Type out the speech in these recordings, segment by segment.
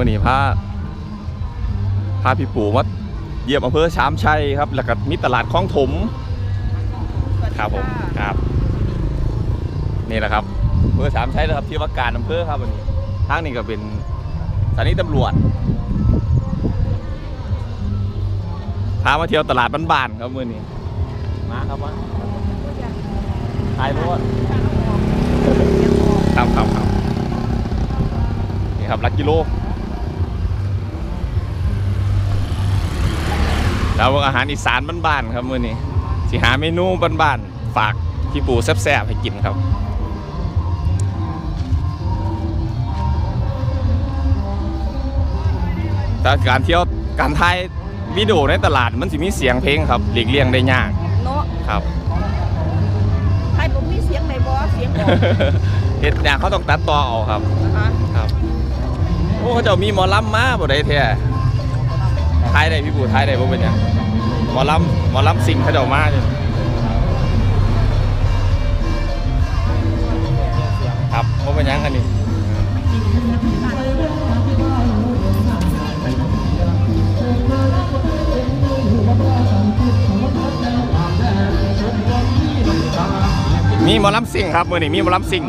มื่อนี้พาพาพี่ปู่มาเยี่ยมอำเภอชามชัยครับ แล้วก็มีตลาดคลองถมครับผมครับ นี่แหละครับอำเภอชามชัยนะครับที่ว่าการอำเภอครับวันนี้ทางนี้ก็เป็นสถานีตำรวจพามาเที่ยวตลาดบ้านๆครับมื่อนี้มาครับมาถ่ายรูปครับครับครับนี่ครับลักกิโล แล้วอาหารอีสานบ้านๆครับมื่อนี้สิหาเมนูบ้านๆฝากพี่ปู่แซ่บๆให้กินครับแต่การเที่ยวการถ่ายวิดีโอในตลาดมันสิมีเสียงเพลงครับหลีกเลี่ยงได้ยากเนาะครับใครผมมีเสียงไหนบ่เสียงออกเหตุอย่างเขาต้องตัดต่อเอาครับนะคะครับโอ้เขาเจะมีหมอลำมาบ่ได้แท้ทายได้พี่ปู่ทายได้บ่เป็นหยัง หมอลำหมอลำสิ่งเขาเจ้ามาอยู่ครับบ่เป็นหยังอันนี้มีหมอลำสิ่งครับมื้อนี้มีหมอลำสิ่ง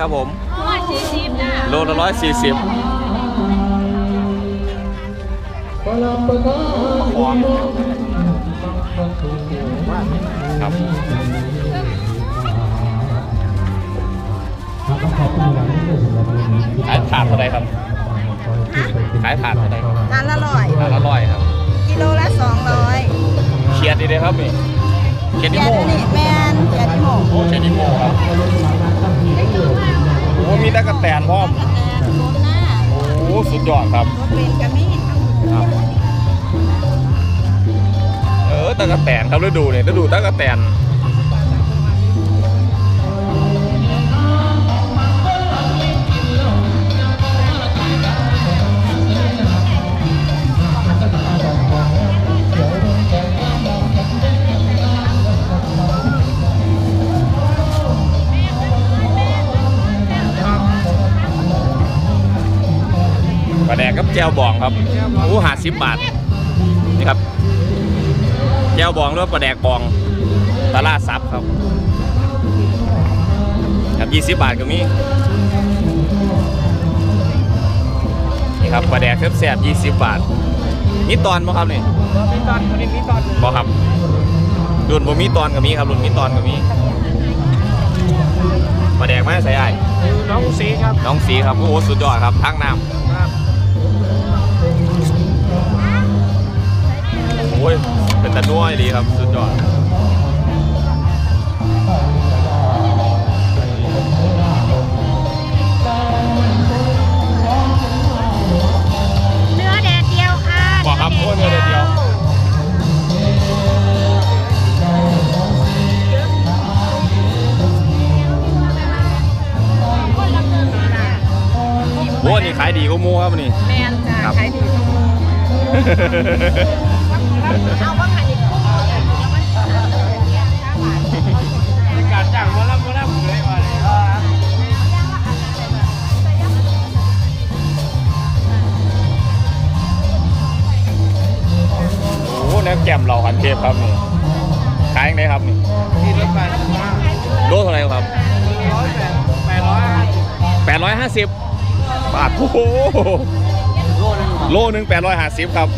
ครับผมร้อยสี่สิบนะโลละร้อยสี่สิบปลาปลาคอครับขายถาดเท่าไรครับ ขายถาดเท่าไรครับจานละร้อย ถาดละร้อยครับ กิโลละสองร้อยเขียดดีเลยครับนี่เขียดนิแกโม่นนี่แมนแกนที่หกโอ้เขียดนิโม่ครับโอ้มี ตะกะแตนพร้อมแกนรถหน้าโอ้สุดยอดครับรถเป็นกระมี่ครับ เออตะกะแตนครับฤดูเนี่ยฤดูตะกะแตน ปลาแดกกับแจวบองครับโอ้หาสิบบาทนี่ครับแจวบองหรือว่าปลาแดกบองตลาดซับครับครับยี่สิบบาทก็มีนี่ครับปลาแดกแซ่บๆยี่สิบบาทมีตอนบ่ครับนี่มีตอนคนนี้มีตอนบ่ครับรุ่นบ่มีตอนก็มีครับรุ่นมีตอนก็มีปลาแดกไหมใส่ไอ้ายน้องสีครับ น้องสีครับโอ้โหสุดยอดครับทั้งน้ำ โอ้ยเป็นแต่ด้วยดีครับ สุดยอดเนื้อแดดเดียวค่ะบอครับโอ้ยเนื้อแดดเดียวโอ้นี่ขายดีก็มูครับนี่แมนจ้าขายดีก็มู เอาว่าขายดีคู่แล้วมันห้าบาทการจ้างมาแล้วมาแล้วเลยว่าเลยโอ้แนวแก้มเราหันเทพครับนี่ขายยังไงครับนี่ที่รถไฟโลเท่าไหร่ครับแปดร้อยแปดร้อยห้าสิบบาทโอ้โหโลนึงโลหนึ่งแปดร้อยห้าสิบครับ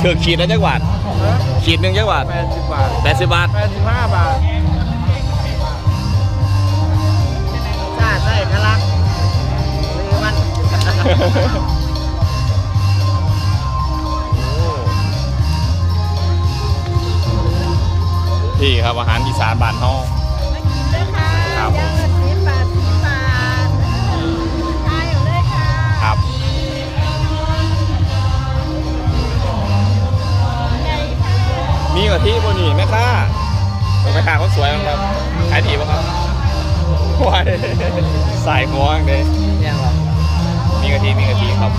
เถือขีดละจักบาทขีดหนึ่งจักบาทแปดสิบบาทแปดสิบบาทแปดสิบห้าบาทชาติได้กะลักเลยมันพี่ครับอาหารอีสานบ้านเฮา มีกะทิบ่นี่แม่ค้าแม่ค้าเขาสวยมั้งครับขายดีป่ะครับว้ายสายหัวจังเด้ยังหรอมีกะทิมีกะทิครับ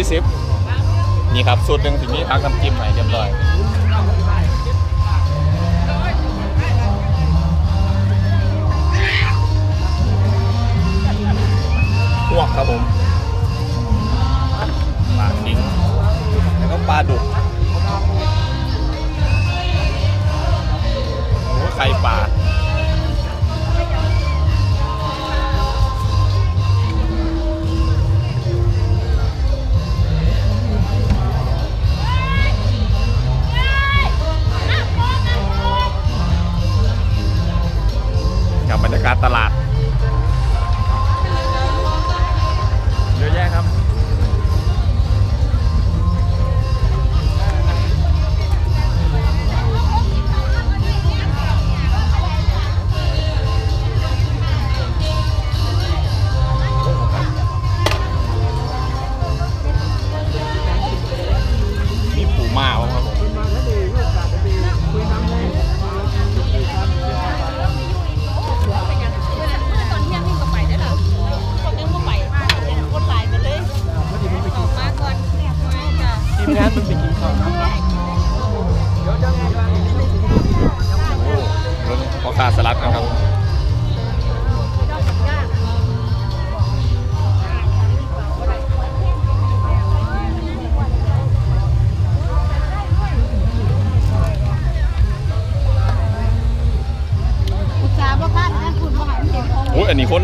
40นี่ครับสูตรหนึ่งถึงนี้พักน้ำจิ้มใหม่เรียบร้อยพวกครับผมปลาดิ้งแล้วก็ปลาดุกหัวไข่ปลา กับบรรยากาศตลาด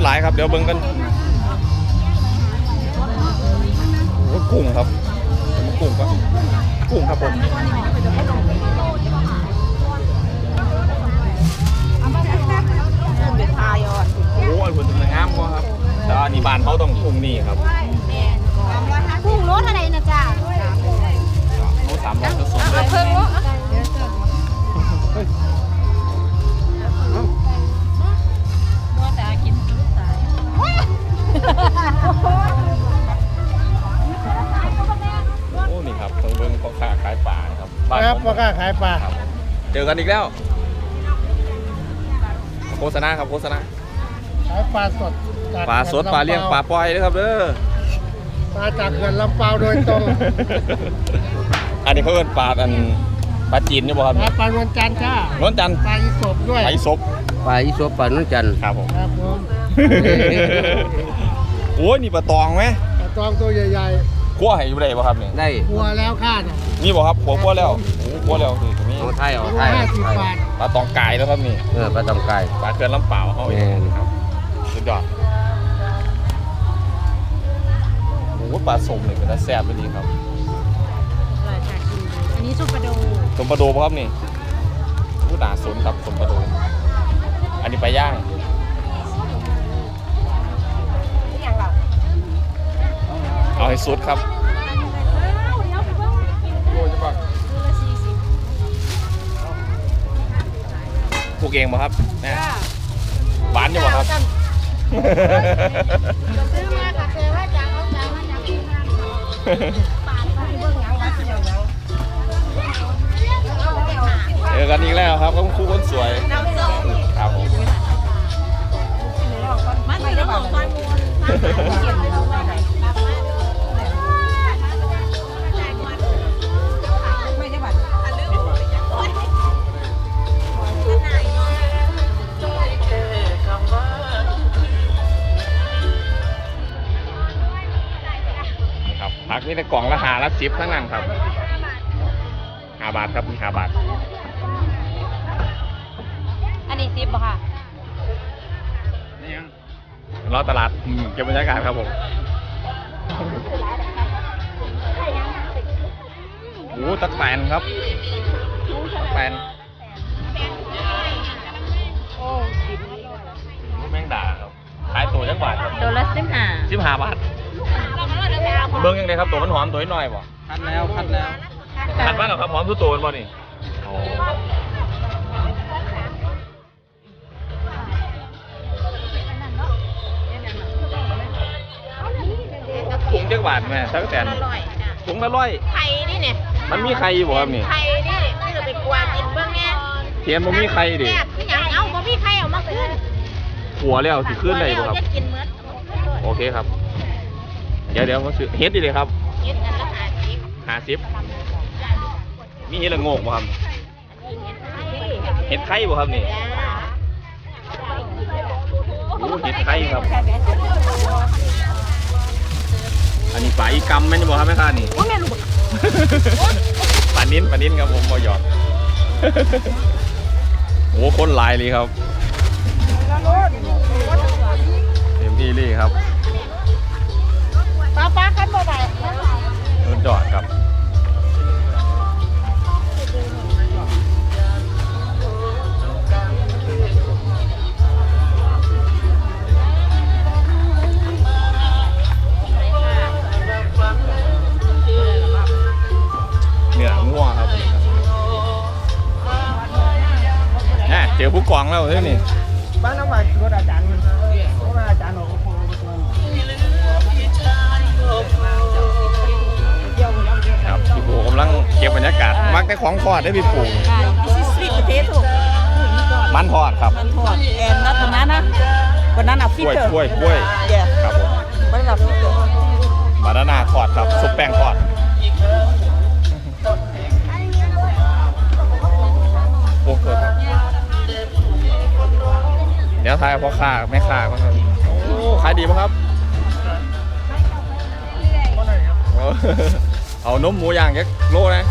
หลายครับ เดี๋ยวเบิ่งกันโอ้ยกุ้งครับเดี๋ยวมากุ้งครับกุ้งครับผมเป็นทายอดโอ้ยผลถึงงามกว่าครับแต่อันนี้บ้านเขาต้องกุ้งนี่ครับกุ้งรสอะไรนะจ๊ะเขาสามร้อยจะสดเลเอาย โอ้นี่ครับต้องเบิ่งพ่อค้าขายปลานะครับบ้านครับผมพ่อค้าขายปลาครับเจอกันอีกแล้ว โฆษณาครับโฆษณาขายปลาสดจกปลาสดปลาเลี้ยงปลาปล่อยนะครับเด้อ ปลาจากเขื่อนลำเปาโดยตรงอันนี้เขาเอิ้นปลาอันปลาจีนนี่บ่ครับปลาปลานวลจันทร์จ้านวลจันทร์ปลาอีสบด้วยปลาอีสบปลาอีสบปลานุ่นจันทร์ครับผม ครับผม โอ้ยนี่ปลาตองไหมปลาตองตัวใหญ่คั่วให้อยู่ได้บ่ครับนี่ได้ๆกลัวแล้วข้าเนี่ยมีบ่ครับขัวคั่วแล้วโอ้คั่วแล้วสิตรงนี้ของไทยเอาไทยห้าสิบบาทปลาตองกายแล้วครับนี่เออปลาตองไก่ปลาเกลือลำเปล่าเขาแม่นครับสุดยอดโอ้โหปลาสมเลยเป็นตาแซ่บไปดีครับอร่อยค่ะกินเลยอันนี้ซุปปลาโดสมปลาโดปะครับนี่ผู้ด่าสนครับสมปลาโดอันนี้ปลาย่าง เอาให้สุดครับปลูกเองป่ะครับแม่หวานอยู่ป่ะครับ ซื้อมาค่ะเคยว่าจะเอาจะมาจากที่งานปาดไปเบิ่งหยังวัดเดียวเจอกันอีกแล้วครับกับครูคนสวยมครับผมมันคือน้ำหอก้อนมูล ครับผักนี่ในกล่องละหาละสิบทั้งนั้นครับหาบาทครับมีหาบาท อันนี้ซิปป่ะค่ะรอตลาดอืมเก็บบรรยากาศครับผมโอ้ตะแตนครับตะแตนแมงดาครับขายตัวจังบาทครับตัวละสิบห้าสิบห้าบาท เบิ้งยังไงครับตัวมันหอมตัวน้อยบ่พัดแล้วพัดแล้วขัดบ้านเหรอครับหอมทุกตัวมันบ่นี่โอ้ถุงจังบาทแม่ตะแตนอร่อยจ้ะถุงละร้อยไข่นี่เนี่ยมันมีใครอยู่บ่ครับนี่ไข่นี่นี่จะไปกวาดกินเบื้องแง่เทียนมันมีใครดิแซ่บคือหยังเอาบ่มีไข่เอามาขึ้นหัวแล้วสิขึ้นได้บ่ครับจะกินเมือดโอเคครับเดี๋ยวเดี๋ยวมาซื้อเฮ็ดดิเลยครับกินอันละห้าสิบห้าสิบมีเฮ็ดละโงกบ่ครับเฮ็ดไข่บ่ครับนี่โอ้เฮ็ดไข่ครับ อันนี้ปลาอีกำแม่นบ่ครับแม่ค้านี่ว่าแม่ลูกปลานิ้นปลานิ้นครับผมบ่หยอกโอ้คนหลายเลยครับเต็มที่เลยครับ ป้าป้าคันบ่ได้รถจอดครับเหนือง่วครับแหมเจอผู้กองแล้วเฮ้ยนี่บ้านน้ำมันรถอาจารย์ รยากาศมักแต่ของทอดได้พี่ปู This is sweet potato มันทอดครับ มันทอด and not banana banana กล้วย fritter กล้วยกล้วย yeah ครับผม banana fritter บานาน่าทอดครับซุปแป้งทอด โอ้โหครับ เดี๋ยวทายพ่อค้าแม่ค้าบ้างครับโอ้ขายดีป่ะครับโอ้ เอานมหมูย่างยักโลนะ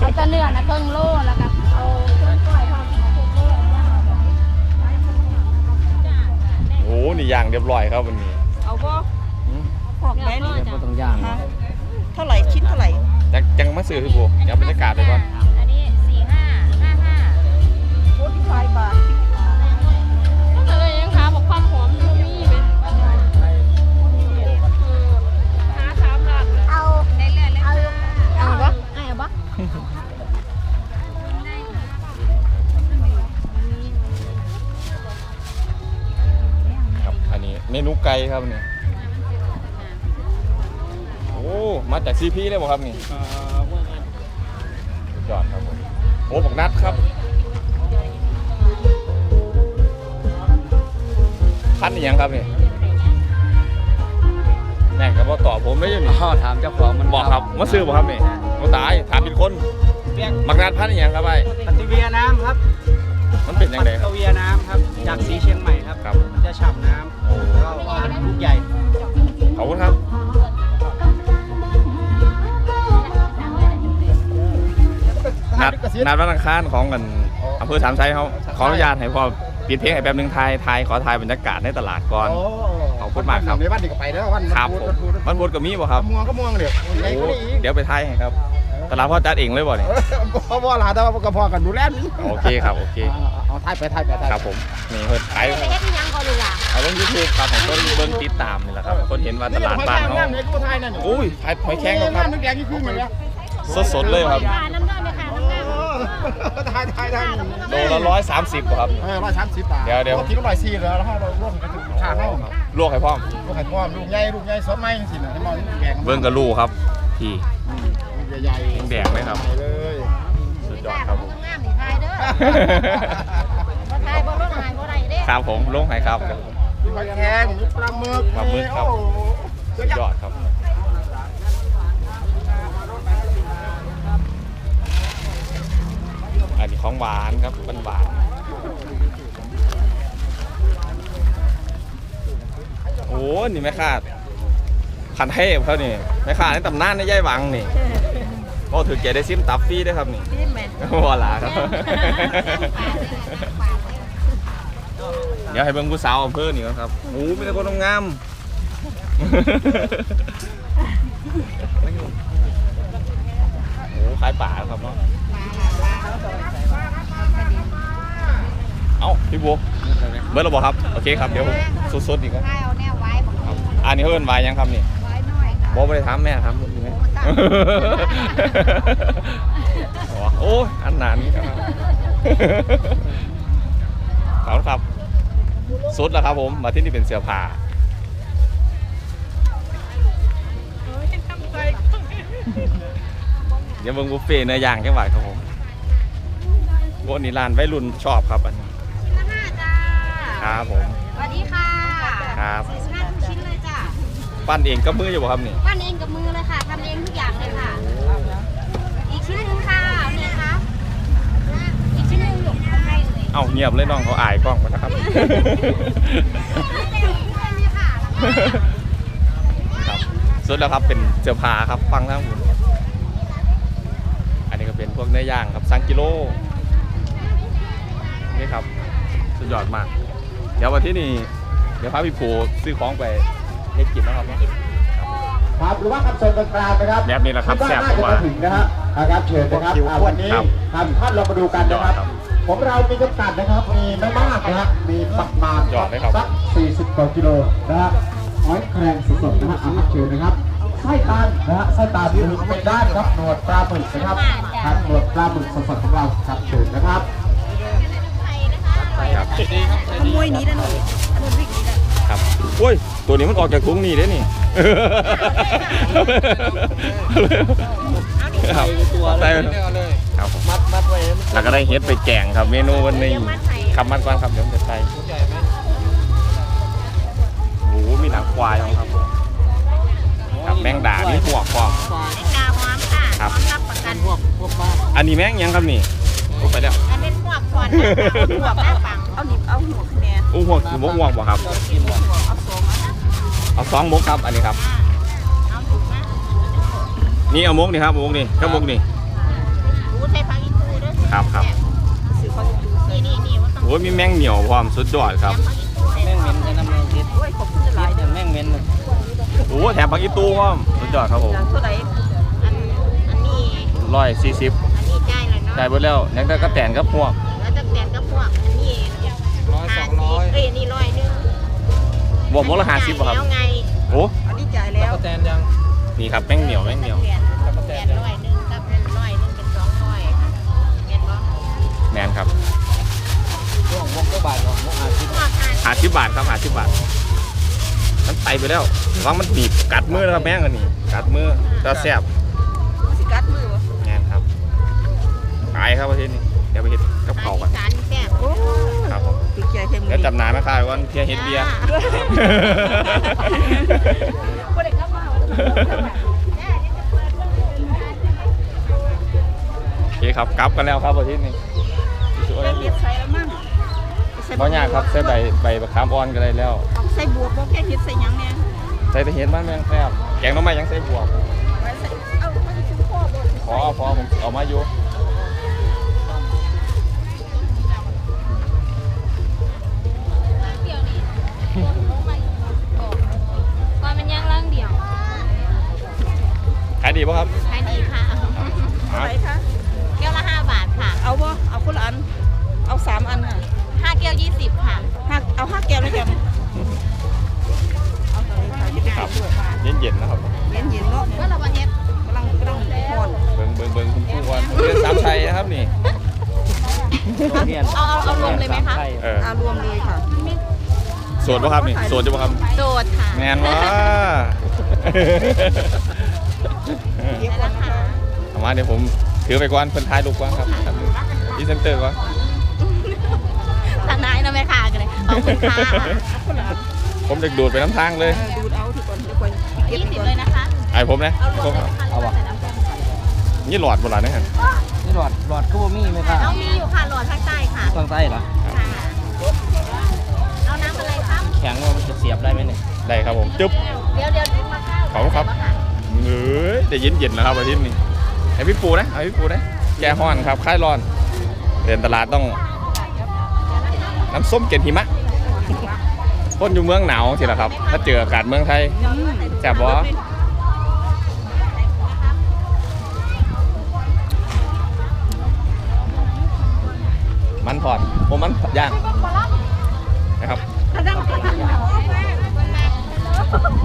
เอาแต่เนื้อนะครึ่งโลแล้วก็เอาเครื่องก้อยทอดครึ่งโลโอ้นี่ย่างเรียบร้อยครับวันนี้เอาบ่หืมพอกได้นี่บ่ต้องย่าง เท่าไหร่ชิ้นเท่าไหร่ จังจังมาซื้อพี่ปูเดี๋ยวบรรยากาศไปก่อนอั เมนูไก่ครับเนี่ยโอ้มาจากซีพีเลยบ่ครับนี่สุดยอดครับผมโอ้บักนัดครับพันอหย่างครับนี่แม่ก็บ่ตอบผมได้อยู่นี่พ่อถามเจ้าของมันบอกครับมาซื้อบ่ครับนี่มาตายถามผิดคนบักนัดพันอหย่างครับไอ้ปฏิเวียน้ำครับ มันเป็นยังไงครับ ระเวียน้ำครับจากสีเชียงใหม่ครับ ครับ มันจะฉ่ำน้ำแล้วก็เป็นลูกใหญ่ ขอบคุณครับ นัดนัดวันอังคารของกันอำเภอสามชัยเขาขออนุญาตให้พ่อปิดเพลงให้แป๊บหนึงทายทายขอทายบรรยากาศในตลาดก่อน ขอบคุณมากครับ ในบ้านเด็กไปแล้ววันครับผมวันบดก็มีบ่ครับ ม่วงก็ม่วงเดี๋ยวเดี๋ยวไปทายให้ครับ ตลาดพ่อจัดเองเลยบ่เนี่ยเออพ่อพ่อหลานแต่ว่าก็พอกันดูแลนี่โอเคครับโอเค เอาเอาเอาถ่ายไปถ่ายไปถ่ายครับผมนี่เพิ่นขายไปเฮ็ดอีหยังก่อนดีล่ะเอาลงยูทูบครับของคนเบิ่งติดตามนี่แหละครับคนเห็นว่าตลาดบ้านเขานี่ยก็ถ่ายนั่นโอ้ยขายหอยแครงครับน้ำแดงนี่คือมันแล้วสดๆเลยครับค่ะน้ำด้อยไหมค่ะน้ำด้อยถ่ายถ่ายถ่ายโลละร้อยสามสิบครับเออร้อยสามสิบบาทเดี๋ยวเดี๋ยวปกติก็ร้อยสี่แล้วแล้วเราร่วมกันถึงชาเท่าครับลวกให้พร้อมลูกไข่พร้อมลูกใหญ่ลูกใหญ่สดไหมสินะให้มองแกงเบิ่งกระลูกครับพี่ลูก ใหญ่ๆแดงๆเลยครับ ใหญ่เลยสุดยอดครับผม งามๆนี่ทายเด้อบ่ทายบ่ลดหายบ่ได้เด้ครับผมลงให้ครับ มีปลาแกงมีปลาหมึกปลาหมึกครับ โอ้โหสุดยอดครับ อันนี้ของหวานครับมันหวานโอ้นี่แม่คาดขันเทพเขานี่แม่คาดในตำนานในย่ายหวังนี่ โอ้ถือเกียรติได้ซิมตับฟรีด้วยครับนี่ซิมแม่วอลาครับ เดี๋ยวให้เบิ่งผู้สาวอำเภอนี่ก่อนครับโอ้มีแต่คนงามโอ้ขายป่าครับเนาะเอ้าพี่บัวเบิร์ดเราบอกครับ โอเคครับ เดี๋ยวผมสดๆอีกครับทายเอาแนวไว้บ่ครับอันนี้เขาเป็นวายยังครับนี่ไว้น้อยค่ะบอกไปถามแม่ครับรู้ไหมอ๋อ โอ้ยอันหนานนี่ครับขอบคุณครับสุดแล้วครับผมมาที่นี่เป็นเสื้อผ้าเดี๋ยวเบิ่งบุฟเฟ่ต์เนื้อย่างจังหวัดครับผมโอ้นี่ร้านวัยรุ่นชอบครับอันนี้ชิ้นละห้าจ้าครับผมสวัสดีค่ะครับ ปั้นเองก็มืออยู่บ่ครับนี่ปั้นเองกับมือเลยค่ะทำเองทุกอย่างเลยค่ะ อีกชิ้นหนึงค่ะเอาเนี่ยคะอีกชิ้นหนึงหยกเอาให้เลยเอ้าเงียบเลยน้องเขาอายกล้องมานะครับครับสุดแล้วครับเป็นเสื้อผ้าครับฟังทั้งหมดอันนี้ก็เป็นพวกเนื้อย่างครับสังกิโลนี่ครับสุดยอดมาก เดี๋ยววันที่นี่เดี๋ยวพาพี่ปูซื้อของไป ให้กินนะครับเนาะ ครับหรือว่าคำชมกลางๆนะครับแบบนี้แหละครับดว่าแซ่บน่าจะกว่ามาถึงนะฮะนะครับเชิญนะครับอ่าวันนี้ครับท่านท่านเรามาดูกันนะครับ ยอดครับของเรามีจำกัดนะครับ มีไม่มากนะฮะมีประมาณยอดเลยครับ สัก 40กว่ากิโลนะฮะหอยแครงสดๆนะฮะอาหารเชิญนะครับไส้ตาลนะฮะไส้ตาลคือเป็นด้านครับหนวดปลาหมึกนะครับครับหนวดปลาหมึกสดๆของเราครับเชิญนะครับครับขโมยนี้นะหนูขโมยพริกนี้นะครับ โอ้ย ตัวนี้มันออกจากถุงนี่ได้นี่ครับใส่ครับผมแล้วก็ได้เฮ็ดไปแกงครับเมนูวันนี้คำมันก่อนครับเดี๋ยวผมจะใส่โอ้มีหนังควายของครับครับแมงดามีหัวความไอ้กาหอมค่ะครับอมรับประกันพวกอันนี้แมงยังครับนี่โอ้ไปแล้วอันเป็นพวควันพวหน้าปังเอาหนิบเอาหัวคะแนนอู้หัวคือมกหัวบ่ครับ เอาโซ่มาเอาสองมกครับอันนี้ครับ เอาถูกไหมนี่เอามกนี่ครับมกนี่ก็มกนี่ รู้ใช้พักอีตูด้วยครับครับ ซื้อพักอีตูนี่นี่นี่ว่าต้องโอ้ยมีแมงเหนียวพร้อมสุดยอดครับ แม่งเหม็นจะนำแมงเด็ดโอ้ยขอบคุณหลายเดี๋ยวแม่งเหม็นโอ้แถมผักอีตูพร้อมสุดยอดครับผมเท่าไหร่อันอันนี้ร้อยสี่สิบอันนี้จ่ายเลยเนาะได้เบิดแล้วยังได้กระแตนกับพวกแล้วจะแบ่งกับพวกอันนี้ร้อยสองร้อย เอ้ยอันนี่ร้อยหนึง บวกมกละห้าสิบบ่ครับ แล้วไงโอ้อันนี้จ่ายแล้วนี่ครับแมงเหนียวแมงเหนียวแปดร้อยหนึ่งกับเป็นร้อยหนึ่งเป็นสองร้อยค่ะเห็นบ่แมนครับพวกอันหาสิบบาทครับหาสิบบาทมันไตไปแล้วระวังมันบีบกัดมือนะครับแม่งอันนี้กัดมือจะแซ่บสิกัดมือวะแมนครับไปครับประเทศนี้เดี๋ยวไปเฮ็ดกับเขาวกัน สารแซ่บ โอ้ครับผมติดใจเต็มเดี๋ยวจำหนายมาค่ะวันเพียเฮ็ดเบียร์บ่ได้กลับมาโอเคครับกลับกันแล้วครับประเทศนี้สวยเฮ็ดใส่แล้วมั้งบ่ยากครับใส่ใบใบมะขามอ่อนก็ได้แล้วใส่บวบบ่แค่เฮ็ดใส่หยังเนี่ยใส่แต่เห็ดบ้านแมงแซ่บแกงหน้ำไม้ยังใส่บวกไว้ใส่เอาไปถึงพ่อบ่ขอเอาพอผมเอามาอยู่ ดีป่ะครับ ขายดีค่ะอะไรคะเกี๊ยวละ 5 บาทค่ะเอาวะเอาคนละอัน เอาสามอันค่ะ5เกี๊ยว20 ค่ะ ห้าเอาห้าแก้วแล้วกันเย็นเย็นนะครับ เย็นเย็นเนาะก็เราวันย็นกำลังกำลังพอนเบิ่งเบิ่งเบิ่งคุณครูว่นเรียนสามชัยนะครับนี่ เอาเอาเอารวมเลยไหมคะ เออเอารวมเลยค่ะ สวดป่ะครับนี่สวดจะป่ะครับ โดดค่ะ แมนว่า นะคะเอามาเดี๋ยวผมถือไปก่อนเพิ่นท้ายลูกก่อนครับครับพรีเซนเตอร์ก่อนทางนายนะแม่ค่ะกันเลยขอบคุณค่ะผมจะดูดไปน้ำทางเลยดูดเอาถือก่อนถือก่อนยี่สิบเลยนะคะไอ้ผมนะเอารวผมมเลยค่ะเอาวะใส่น้ำส้มนี่หลอดโบราณนะฮะนี่หลอดหลอดคือบ่มีไหมครับเอามีอยู่ค่ะหลอดภาคใต้ค่ะข้างใต้เหรอค่ะเอาน้ำอะไรคะแข็งว่ามันจะเสียบได้ไหมเนี่ยได้ครับผมจึ๊บเดี๋ยวเดี๋ยวดึงมาข้าวขอบคุณครับเอ้ ยได้เย็นนๆแล้วครับอาทิตย์นี้ไอพี่ปูนะไอพี่ปูนะแกห้อนครับค่ายร้อนเดินตลาดต้อง น้ำส้มเกล็ดหิมะคนอยู่เมืองหนาวสิละครับ ถ้าเจออากาศเมืองไทยแซ่บบ่มันทอดโอ้มันย่างนะครับ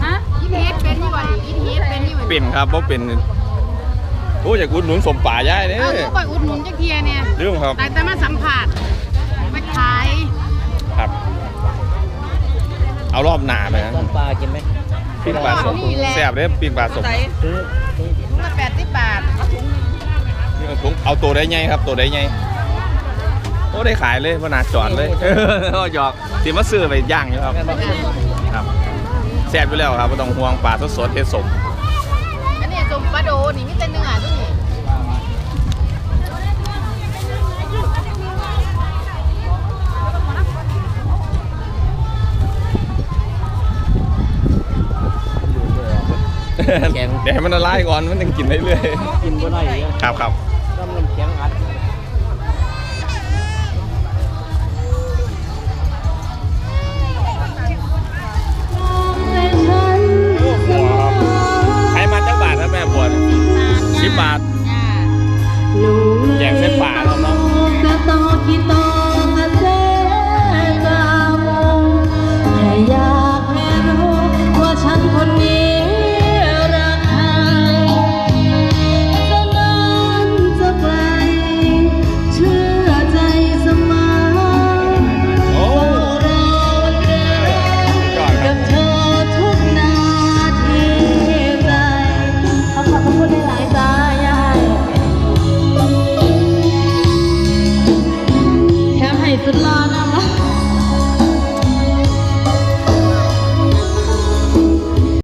ฮะ ยี่เทสเป็นยี่วันยี่เทสเป็นยี่วันเป็นครับเพราะเป็นโอ้อยากอุดหนุนสมป่าย่ายเนี่ยเอาตัวไปอุดหนุนจักเทียเนี่ยเรื่องครับแต่แต่มาสัมผัสไปขายครับ เอารอบหนาไปนะต้นปลากินไหมปิ้งปลาสดแซ่บเลยปิ้งปลาสดซื้อซื้อถุงละแปดสิบบาทนี่เอาถุงเอาตัวได้ไงครับ ตัวได้ไงโอ้ได้ขายเลยพนาจอดเลยเออหยอกสิมาซื้อไปย่างอยู่ครับแม่นบอกครับแซ่บอยู่แล้วครับไม่ต้องห่วงปลาสดๆเทสมอันนี้สมปลาโดนี่มีแต่เนื้อทุกนี่เดี๋ยวให้มันละลายก่อนมันยังกินได้เรื่อยกินบ่ได้อีกอะครับครับ